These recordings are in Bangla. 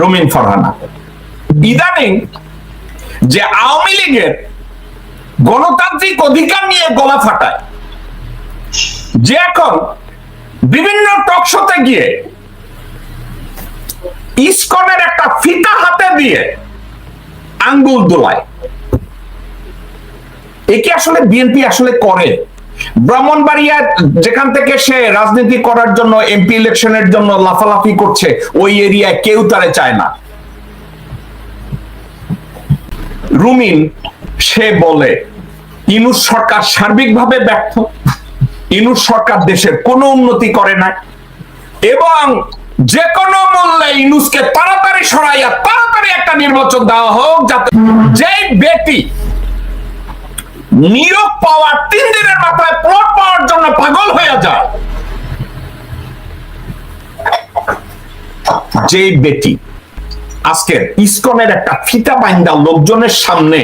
রুমিন ফারহানা। ইদানিং যে আওয়ামী লীগের গণতান্ত্রিক অধিকার নিয়ে গলা ফাটায়, যে এখন বিভিন্ন টকশোতে গিয়ে ইসকনের একটা ফিতা হাতে দিয়ে আঙ্গুল দোলায়। এ কি আসলে বিএনপি আসলে করে? ব্রাহ্মণবাড়িয়া যেখান থেকে সে রাজনীতি করার জন্য এমপি ইলেকশনের জন্য লাফালাফি করছে, ওই এরিয়ায় কেউ তারে চায় না। রুমিন, সে বলে, ইনুস সরকার সার্বিকভাবে ব্যর্থ। ইনুস সরকার দেশের কোনো উন্নতি করে না এবং যে কোনো মূল্যে ইনুসকে তাড়াতাড়ি সরাইয়া, তাড়াতাড়ি একটা নির্বাচন দেওয়া হোক যাতে যেই ব্যক্তি নিয়োগ পাওয়ার তিন দিনের মাথায় প্লট পাওয়ার জন্য পাগল হয়ে যায়। যে বেটি আজকের ইসকনের একটা ফিতা বাইন্দা লোকজনের সামনে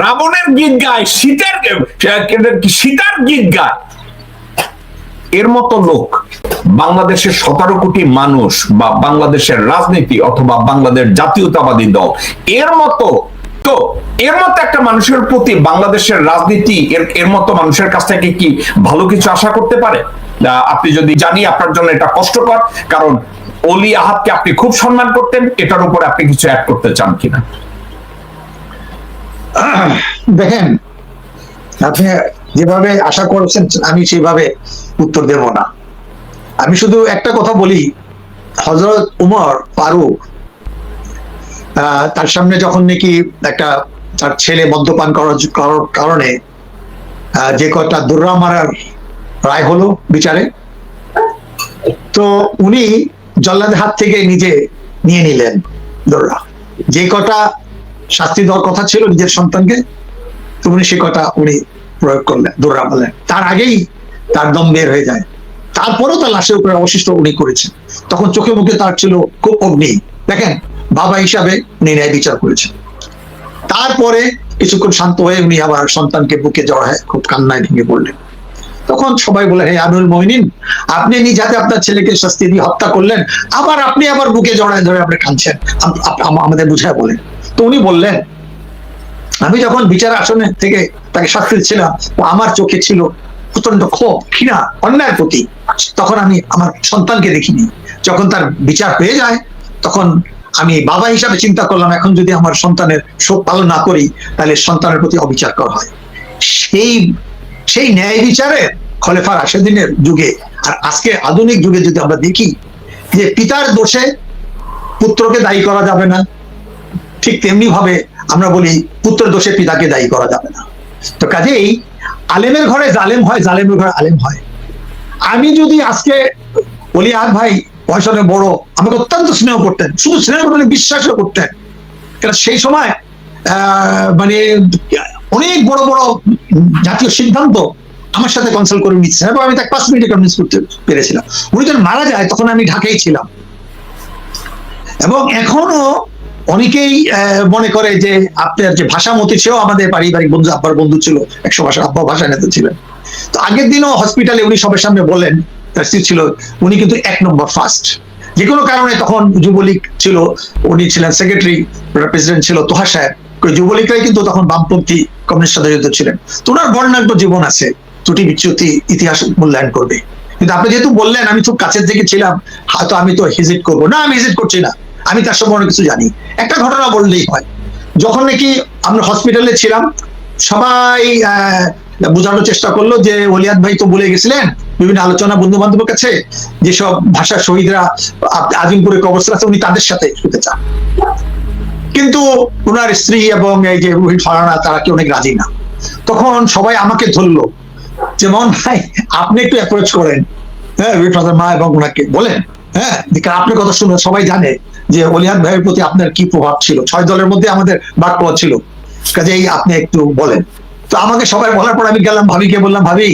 রাবণের গীত গায় শীতের সীতার গীত গায়। এর মতো লোক বাংলাদেশের সতেরো কোটি মানুষ বা বাংলাদেশের রাজনীতি অথবা বাংলাদেশ জাতীয়তাবাদী দল, এর মতো তো এর মতো একটা মানুষের প্রতি বাংলাদেশের রাজনীতি এর এর মতো মানুষের কাছ থেকে কি ভালো কিছু আশা করতে পারে? আপনি যদি জানি আপনার জন্য এটা কষ্টকর, কারণ অলি আহাদকে আপনি খুব সম্মান করতেন, এটার উপরে আপনি কিছু অ্যাড করতে চান কিনা? দেখেন, আপনি যেভাবে আশা করেছেন, আমি সেভাবে উত্তর দেব না। আমি শুধু একটা কথা বলি হজরত উমর ফারুক তার সামনে যখন নাকি একটা তার ছেলে মদ্যপান করার কারণে যে কটা দুর্রা মারার রায় হলো বিচারে, তো উনি জল্লাদের হাত থেকে নিজে নিয়ে নিলেন দোররা। যে কটা শাস্তি দেওয়ার কথা ছিল নিজের সন্তানকে, তো উনি সে কটা উনি প্রয়োগ করলেন, দোররা বললেন। তার আগেই তার দম বের হয়ে যায়। তারপরেও তার লাশের উপরে অবশিষ্ট উনি করেছেন। তখন চোখে মুখে তার ছিল খুব অগ্নি। দেখেন বাবা হিসাবে উনি ন্যায় বিচার করেছেন। তারপরে কিছুক্ষণ শান্ত হয়ে উনি আবার সন্তানকে বুকে জড়ায় খুব কান্নায় ভেঙে পড়লেন। তখন সবাই বলে, হে আনুল মহিনিন আপনি নিজাতে আপনার ছেলেকে শাস্তি দিয়ে হত্যা করলেন, আবার আপনি আবার বুকে জড়ায় ধরে আপনি কাঁদছেন। আমাদের বুঝায় বলেন তো উনি বললেন, আমি যখন বিচার আসনে থেকে তাকে শাস্তি দিচ্ছিলাম, তো আমার চোখে ছিল প্রচণ্ড ক্ষোভ, ঘৃণা, অন্যায়ের প্রতি। তখন আমি আমার সন্তানকে দেখিনি। যখন তার বিচার পেয়ে যায়, তখন আমি বাবা হিসাবে চিন্তা করলাম, এখন যদি আমার সন্তানের শোক পালন না করি, তাহলে সন্তানের প্রতি অবিচার করা হয়। সেই সেই ন্যায় বিচারের খলেফা রাশেদিনের যুগে আর আজকে আধুনিক যুগে যদি আমরা দেখি যে পিতার দোষে পুত্রকে দায়ী করা যাবে না, ঠিক তেমনি ভাবে আমরা বলি পুত্র দোষে পিতাকে দায়ী করা যাবে না। তো কাজেই আলেমের ঘরে জালেম হয়, জালেমের ঘরে আলেম হয়। আমি যদি আজকে বলি, আর ভাই বয়সনে বড়, আমাকে অত্যন্ত স্নেহ করতেন, শুধু স্নেহ করতেন বিশ্বাসও করতেন। কারণ সেই সময় মানে অনেক বড় বড় জাতীয় সিদ্ধান্ত আমার সাথে কনসাল্ট করে নিচ্ছেন এবং আমি তাকে পাঁচ মিনিটে কনভিন্স করতে পেরেছিলাম। উনি যখন মারা যায়, তখন আমি ঢাকায় ছিলাম। এবং এখনও অনেকেই মনে করে যে আপনার যে ভাষামতি সেও আমাদের পারিবারিক বন্ধু, আব্বার বন্ধু ছিল একশো ভাষা আব্বা ভাষা নেতা ছিলেন। তো আগের দিনও হসপিটালে উনি সবার সামনে বলেন তার স্ত্রী ছিল, উনি কিন্তু এক নম্বর ফার্স্ট যে কোনো কারণে তখন যুবলীগ ছিল, উনি ছিলেন সেক্রেটারি প্রেসিডেন্ট ছিল তোহা সাহেব। যুবলীগরাই কিন্তু তখন বামপন্থী কমিউনিস্ট যুক্ত ছিলেন। তো ওনার বর্ণাঢ্য জীবন আছে, ত্রুটি বিচ্যুতি, ইতিহাস মূল্যায়ন করবে। কিন্তু আপনি যেহেতু বললেন, আমি খুব কাছের দিকে ছিলাম, হয়তো আমি তো হেজিট করব। না, আমি হেজিট করছি না। আমি তার সম্পর্কে কিছু জানি। একটা ঘটনা বললেই হয়, যখন নাকি আমরা হসপিটালে ছিলাম, সবাই বোঝানোর চেষ্টা করল যে, ওলিয়াদ ভাই তো বলে গেছিলেন, বিভিন্ন আলোচনা বন্ধু বান্ধবের কাছে, যেসব ভাষার শহীদরা আজিমপুরে কবরস্থ আছে, উনি তাদের সাথে শুতে চান। কিন্তু ওনার স্ত্রী এবং এই যে রোহিত ফারানা, তারা কি অনেক রাজি না। তখন সবাই আমাকে ধরলো, যে মোহন ভাই, আপনি একটু অ্যাপ্রোচ করেন। হ্যাঁ রোহিত ফারানার মা এবং ওনাকে বলেন হ্যাঁ আপনার কথা শুনে সবাই জানে যে অলিয়াদ ভাইয়ের প্রতি আপনার কি প্রভাব ছিল? ছয় দলের মধ্যে আমাদের বাক্য ছিল। কাজেই আপনি একটু বলেন। তো আমাকে সবাই বলার পর আমি গেলাম ভাবিকে বললাম, ভাবি,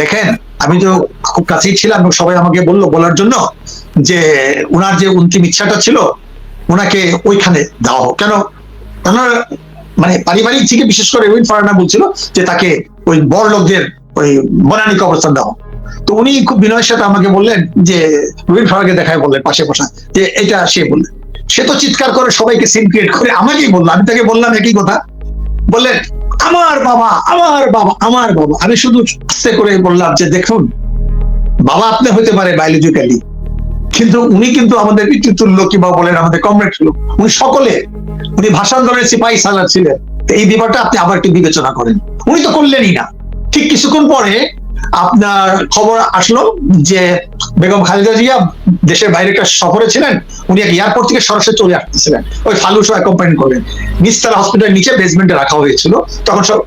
দেখেন, আমি তো খুব কাছেই ছিলাম সবাই আমাকে বলল বলার জন্য যে ওনার যে অন্তিম ইচ্ছাটা ছিল ওনাকে ওইখানে দেওয়া হোক। কেন? ওনার মানে পারিবারিক থেকে বিশেষ করে রোহিত ফারানা বলছিল যে তাকে ওই বড় লোকদের ওই বনানী কবরস্থান দেওয়া তো উনি খুব বিনয়ের সাথে আমাকে বললেন যে, রুবিন ফারাকে দেখায় বললেন পাশে বসা যে এটা সে বললেন। সে তো চিৎকার করে সবাইকে সিন ক্রিয়েট করে আমাকেই বলল, আমি তাকে বললাম একই কথা। বললেন আমার বাবা আমার বাবা আমার বাবা। আমি শুধু আস্তে করে বললাম যে, দেখুন, বাবা আপনি হতে পারে বায়োলজিক্যালি কিন্তু উনি কিন্তু আমাদের পিতৃতুল্য কিংবা বলেন আমাদের কমরেড লোক। উনি সকলে, উনি ভাষান্তরের সিপাহী সালার ছিলেন। এই ব্যাপারটা আপনি আবার একটু বিবেচনা করেন। উনি তো করলেনই না। ঠিক কিছুক্ষণ পরে আপনার খবর আসলো যে বেগম খালেদা জিয়া দেশের বাইরে একটা সফরে ছিলেন, উনি এক এয়ারপোর্ট থেকে সরাসরি চলে আসতেছিলেন। ওই ফালুস অ্যাকম্পানি করলেন। নিস্তারা হসপিটাল নিচে বেসমেন্টে রাখা হয়েছিল। তখন সব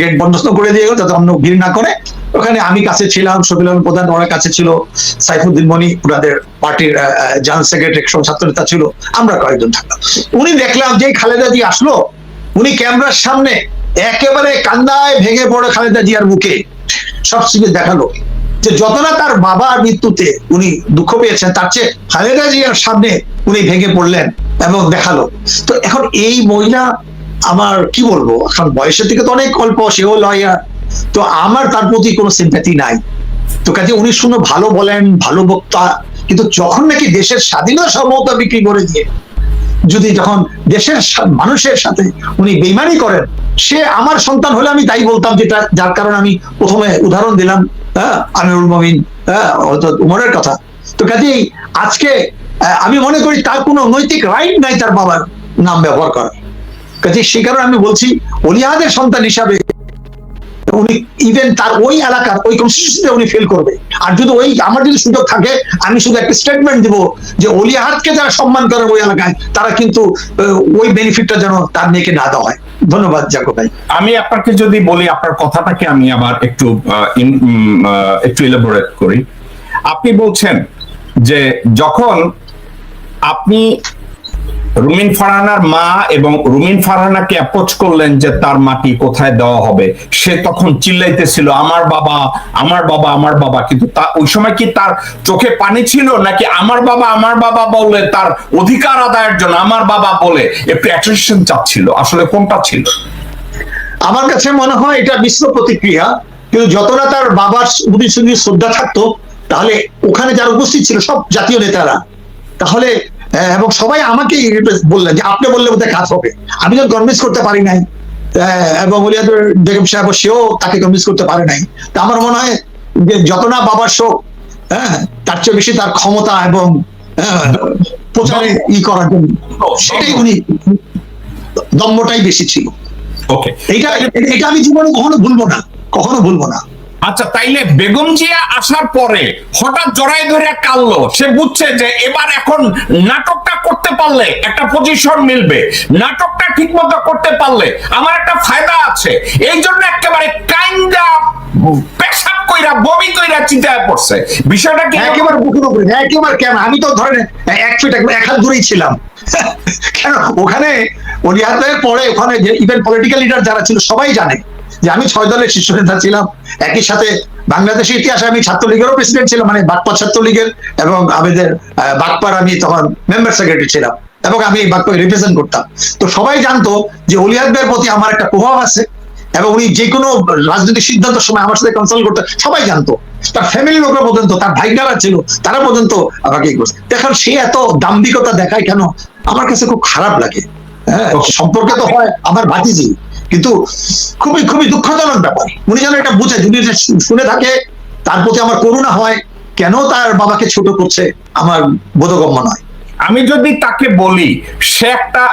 গেট বন্ধস্ত করে দিয়ে যাতে অন্য ভিড় না করে। ওখানে আমি কাছে ছিলাম শফিল প্রধান ওনার কাছে ছিল, সাইফুদ্দিন মনি ওনাদের পার্টির জেনারেল সেক্রেটারি ছাত্র নেতা ছিল, আমরা কয়েকজন থাকলাম। উনি দেখলাম যে খালেদা জি আসলো, উনি ক্যামেরার সামনে একেবারে কান্দায় ভেঙে পড়ে খালেদা জিয়ার মুখে। সব কিছু দেখাল। যে যত না তার বাবার মৃত্যুতে উনি দুঃখ পেয়েছেন, তার চেয়ে খালেদা জিয়ার সামনে উনি ভেঙে পড়লেন এবং দেখাল। তো এখন এই মহিলা আমার কি বলব? এখন বয়সের থেকে তো অনেক অল্প, সেও লয়ার। তো আমার তার প্রতি কোনো সিম্প্যাথি নাই। তো কাজে উনি শুনে, ভালো বলেন, ভালো বক্তা। কিন্তু যখন নাকি দেশের স্বাধীনতা সমতা বিক্রি করে দিয়ে যদি যখন দেশের মানুষের সাথে উনি বেইমানি করেন, সে আমার সন্তান হলে আমি তাই বলতাম যেটা, যার কারণে আমি প্রথমে উদাহরণ দিলাম হ্যাঁ আমিরুল মমিন হ্যাঁ উমরের কথা। তো কাজেই আজকে আমি মনে করি তার কোনো নৈতিক রাইট নাই তার বাবার নাম ব্যবহার করার। কাজে সে কারণে আমি বলছি অলিয়াদের সন্তান হিসাবে উনি ইভেন তার ওই এলাকার ওই কনস্টিটিউশনে উনি ফেল করবে। আর যদি ওই, আমার যদি সুযোগ থাকে, আমি শুধু একটা স্টেটমেন্ট দিব যে অলিয়াহাতকে যারা সম্মান করে ওই এলাকায়, তারা কিন্তু ওই বেনিফিটটা যেন তার মেয়েকে না দেওয়া হয়। ধন্যবাদ জাকো ভাই। আমি আপনাকে যদি বলি আপনার কথাটাকে আমি আবার একটু একটু ইলাবোরেট করি। আপনি বলছেন যে যখন আপনি রুমিন ফারহানার মা এবং রুমিন ফারহানাকে অ্যাপ্রোচ করলেন যে তার মাটি কোথায় দেওয়া হবে। সে তখন চিল্লাইতেছিল, আমার বাবা আমার বাবা আমার বাবা। কিন্তু তা, ওই সময় কি তার চোখে পানি ছিল নাকি আমার বাবা আমার বাবা বলে তার অধিকার আদায়ের জন্য আমার বাবা বলে একটু অ্যাটেনশন চাচ্ছিল? আসলে কোনটা ছিল? আমার কাছে মনে হয় এটা মিশ্র প্রতিক্রিয়া। কিন্তু যত না তার বাবার প্রতি শ্রদ্ধা থাকতো, তাহলে ওখানে যারা উপস্থিত ছিল সব জাতীয় নেতারা, তাহলে এবং সবাই আমাকে বললেন যে আপনি বললে বোধহয় কাজ হবে। আমি তো কনভিন্স করতে পারি নাই। এবং ওলিয়াদুর বেগম সাহেব সেও তাকে কনভিন্স করতে পারে নাই। তা আমার মনে হয় যে যত না বাবার শোক হ্যাঁ তার চেয়ে বেশি তার ক্ষমতা এবং প্রচারে ই করার জন্য। সেটাই উনি দম্বটাই বেশি ছিল। ওকে এটা এটা আমি জীবনে কখনো ভুলবো না। কখনো ভুলবো না। আচ্ছা তাইলে বেগম জিয়া আসার পরে হঠাৎ জড়াই ধরে কাঁদলো। সে বুঝছে যে এবার এখন নাটকটা করতে পারলে একটা পজিশন মিলবে। নাটকটা ঠিক মতো করতে পারলে আমার একটা ফায়দা আছে। এই জন্য একেবারে কাইন্ডা পেশাব কইরা, বমি কইরা চিন্তায় পড়ছে। বিষয়টা কি? একেবারে উপরে। একেবারে কেন? আমি তো ধরেন এক ফিট, এক হাত দূরেই ছিলাম। কেন? ওখানে অলিয়াদের পরে ওখানে যে ইভেন পলিটিক্যাল লিডার যারা ছিল, সবাই জানে। যে আমি ছয় দলের শীর্ষ নেতা ছিলাম। একই সাথে বাংলাদেশের ইতিহাসে আমি ছাত্রলীগেরও প্রেসিডেন্ট ছিলাম মানে বাগপা ছাত্রলীগের এবং আমাদের বাগপার আমি তখন মেম্বার সেক্রেটারি ছিলাম এবং আমি এই বাগপাকে রিপ্রেজেন্ট করতাম। তো সবাই জানতো যে অলিয়াদের প্রতি আমার একটা প্রভাব আছে এবং উনি যে কোনো রাজনৈতিক সিদ্ধান্তের সময় আমার সাথে কনসাল্ট করতে সবাই জানতো। তার ফ্যামিলির লোকরা পর্যন্ত তার ভাইটারা ছিল তারা পর্যন্ত আমাকে করছে। দেখেন সে এত দাম্ভিকতা দেখায় কেন? আমার কাছে খুব খারাপ লাগে। হ্যাঁ সম্পর্কে তো হয় আমার ভাতিজি। কিন্তু খুবই খুবই দুঃখজনক ব্যাপার। উনি যেন এটা বুঝে, যদি শুনে থাকে, তার প্রতি আমার করুণা হয়, কেন তার বাবাকে ছোট করছে আমার বোধগম্য নয়। আমি যদি তাকে বলি, সে একটা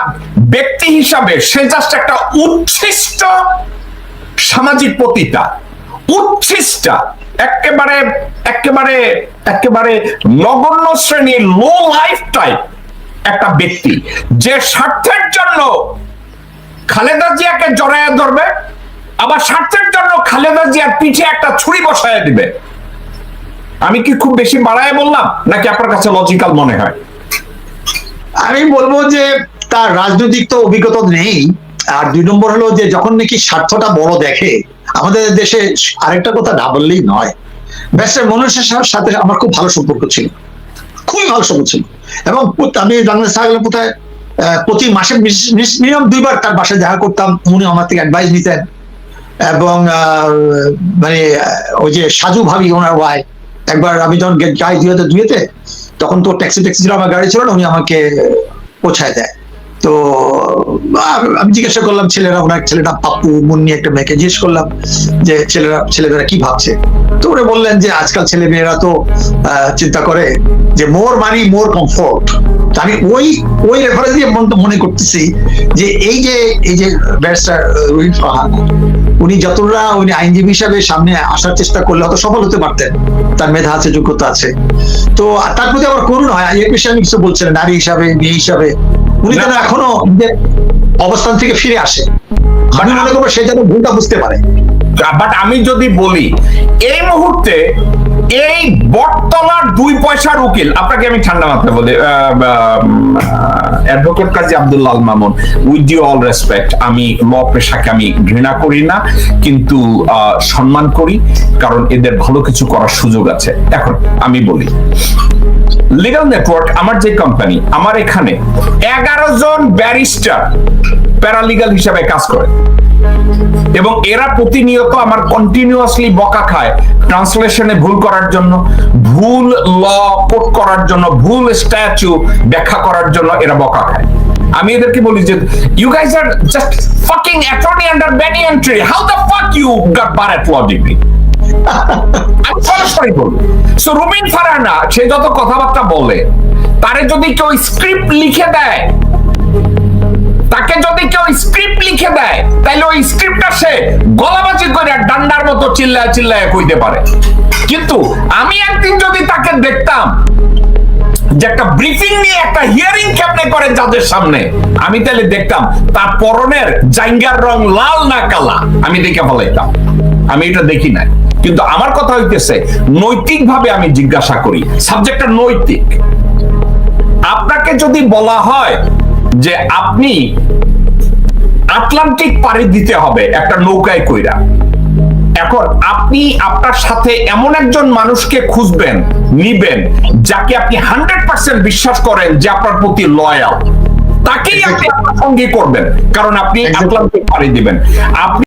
ব্যক্তি হিসাবে, সে জাস্ট একটা উচ্ছিষ্ট সামাজিক পতিতা। উচ্ছিষ্ট, একেবারে একেবারে একেবারে নগণ্য শ্রেণির লো লাইফ টাইপ একটা ব্যক্তি। যে স্বার্থের জন্য খালেদা জিয়াকে জড়াইয়া ধরবে, আবার স্বার্থের জন্য খালেদা জিয়ার পিঠে একটা ছুরি বসায় দিবে। আমি কি খুব বেশি বাড়ায় বললাম, নাকি আপনার কাছে লজিক্যাল মনে হয়? আমি বলব যে, তার রাজনৈতিক তো অভিজ্ঞতা নেই। আর দুই নম্বর হলো যে, যখন নাকি স্বার্থটা বড় দেখে, আমাদের দেশে আরেকটা কথা না বললেই নয়। ব্যারিস্টার মনুষের সাথে আমার খুব ভালো সম্পর্ক ছিল। খুবই ভালো সম্পর্ক ছিল। এবং আমি বাংলাদেশ থাকলে কোথায় প্রতি মাসে মিনিমাম দুইবার তার বাসায় দেখা করতাম। উনি আমার থেকে অ্যাডভাইস নিতেন। এবং মানে ওই যে সাজু ভাবি ওনার ওয়াই একবার আমি যখন যাই দুয়েতে দুয়েতে তখন তো ট্যাক্সি ট্যাক্সি ছিল, আমার গাড়ি ছিল না, উনি আমাকে পৌঁছায় দেয়। তো আমি জিজ্ঞাসা করলাম, ছেলেরা, ওনার ছেলেটা পাপ্পু, মুন্নি একটা মেয়েকে জিজ্ঞেস করলাম যে, ছেলেরা ছেলেরা কি ভাবছে? তো ওরা বললেন যে, আজকাল ছেলে মেয়েরা তো চিন্তা করে যে, মোর মানি মোর কমফোর্ট আমি ওই ওই রেফারেন্স দিয়ে মন- করতেছি যে এই যে এই যে ব্যারিস্টার রোহিত ফাহান উনি যতটা উনি আইনজীবী হিসাবে সামনে আসার চেষ্টা করলে হয়তো সফল হতে পারতেন তার মেধা আছে যোগ্যতা আছে। তো তার প্রতি আমার করুণ হয় এই বিষয়ে আমি কিছু বলছিলেন নারী হিসাবে মেয়ে হিসাবে। উনি যেন এখনও নিজের অবস্থান থেকে ফিরে আসে। আমি মনে করব সে যেন ভুলটা বুঝতে পারে। বাট আমি যদি বলি এই মুহূর্তে এই বটতলার দুই পয়সার উকিল, আপনাকে আমি ঠান্ডা মাথায় বলি advocate Kazi Abdullah Mamun with you all respect আমি ল পেশাকে আমি ঘৃণা করি না, কিন্তু সম্মান করি, কারণ এদের ভালো কিছু করার সুযোগ আছে। এখন আমি বলি লিগাল নেটওয়ার্ক আমার যে কোম্পানি আমার এখানে এগারো জন ব্যারিস্টার প্যারালিগাল হিসাবে কাজ করে। এবং এরা প্রতিনিয়ত আমার কন্টিনিউয়াসলি বকা খায় ট্রান্সলেশনে ভুল করার জন্য, ভুল ল কোট করার জন্য, ভুল স্ট্যাচু ব্যাখ্যা করার জন্য এরা বকা খায়। আমি এদেরকে বলি যে you guys are just fucking attorney under bunny entry how the fuck you got bar at law degree আমি সরাসরি বলব সো রুমিন ফারানা সে যত কথাবার্তা বলে, তারে যদি কেউ স্ক্রিপ্ট লিখে দেয়, তাকে যদি কেউ স্ক্রিপ্ট লিখে দেয় ওই স্ক্রিপ্টটা সে গলাবাজি করে ডান্ডার মতো চিল্লায় চিল্লায় কইতে পারে। কিন্তু আমি একদিন যদি তাকে দেখতাম যে একটা ব্রিফিং নিয়ে একটা হিয়ারিং কেমনে করে যাদের সামনে, আমি তাহলে দেখতাম তার পরনের জাইঙ্গার রং লাল না কালা, আমি দেখে আমি এটা দেখি না কিন্তু আমার কথা হইতেছে নৈতিক ভাবে আমি জিজ্ঞাসা করি সাবজেক্টটা নৈতিক। আপনাকে যদি বলা হয় যে আপনি আটলান্টিক পাড়ি দিতে হবে একটা নৌকায় কইরা। এখন আপনি আপনার সাথে এমন একজন মানুষকে খুঁজবেন নিবেন যাকে আপনি হান্ড্রেড পার্সেন্ট বিশ্বাস করেন যে আপনার প্রতি লয়াল তাকেই আপনি আপনার সঙ্গে করবেন কারণ আপনি আটলান্টিক পাড়ি দিবেন। আপনি